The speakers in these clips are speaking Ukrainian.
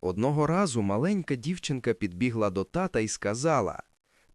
Одного разу маленька дівчинка підбігла до тата і сказала: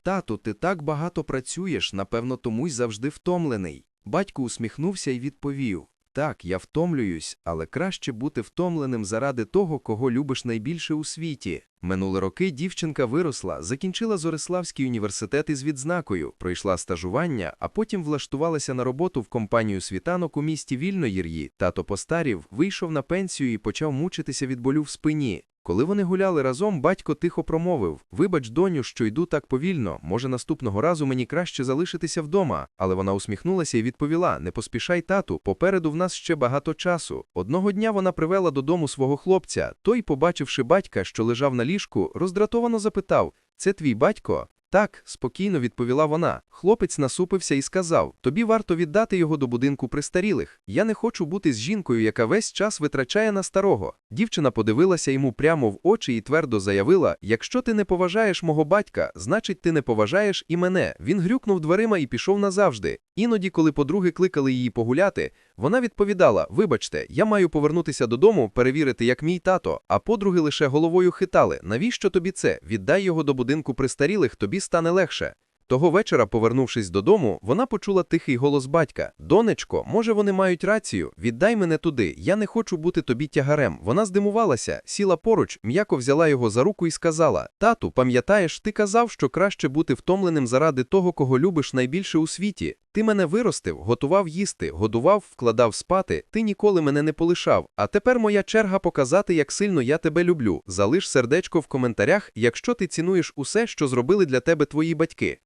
Тату, ти так багато працюєш, напевно, тому й завжди втомлений. Батько усміхнувся і відповів: Так, я втомлююсь, але краще бути втомленим заради того, кого любиш найбільше у світі. Минули роки дівчинка виросла, закінчила Зориславський університет із відзнакою, пройшла стажування, а потім влаштувалася на роботу в компанію світанок у місті Вільноїр'ї. Тато постарів, вийшов на пенсію і почав мучитися від болю в спині. Коли вони гуляли разом, батько тихо промовив: Вибач, доню, що йду так повільно. Може, наступного разу мені краще залишитися вдома. Але вона усміхнулася і відповіла: Не поспішай, тату, попереду в нас ще багато часу. Одного дня вона привела додому свого хлопця. Той, побачивши батька, що лежав на ліжку, роздратовано запитав: Це твій батько? Так, спокійно відповіла вона. Хлопець насупився і сказав: Тобі варто віддати його до будинку престарілих. Я не хочу бути з жінкою, яка весь час витрачає на старого. Дівчина подивилася йому прямо в очі і твердо заявила: Якщо ти не поважаєш мого батька, значить ти не поважаєш і мене. Він грюкнув дверима і пішов назавжди. Іноді, коли подруги кликали її погуляти, вона відповідала: Вибачте, я маю повернутися додому, перевірити, як мій тато. А подруги лише головою хитали: Навіщо тобі це? Віддай його до будинку престарілих, тобі стане легше. Того вечора, повернувшись додому, вона почула тихий голос батька: Донечко, може, вони мають рацію? Віддай мене туди. Я не хочу бути тобі тягарем. Вона здивувалася, сіла поруч, м'яко взяла його за руку і сказала: Тату, пам'ятаєш, ти казав, що краще бути втомленим заради того, кого любиш найбільше у світі. Ти мене виростив, готував їсти, годував, вкладав спати. Ти ніколи мене не полишав. А тепер моя черга показати, як сильно я тебе люблю. Залиш сердечко в коментарях, якщо ти цінуєш усе, що зробили для тебе твої батьки.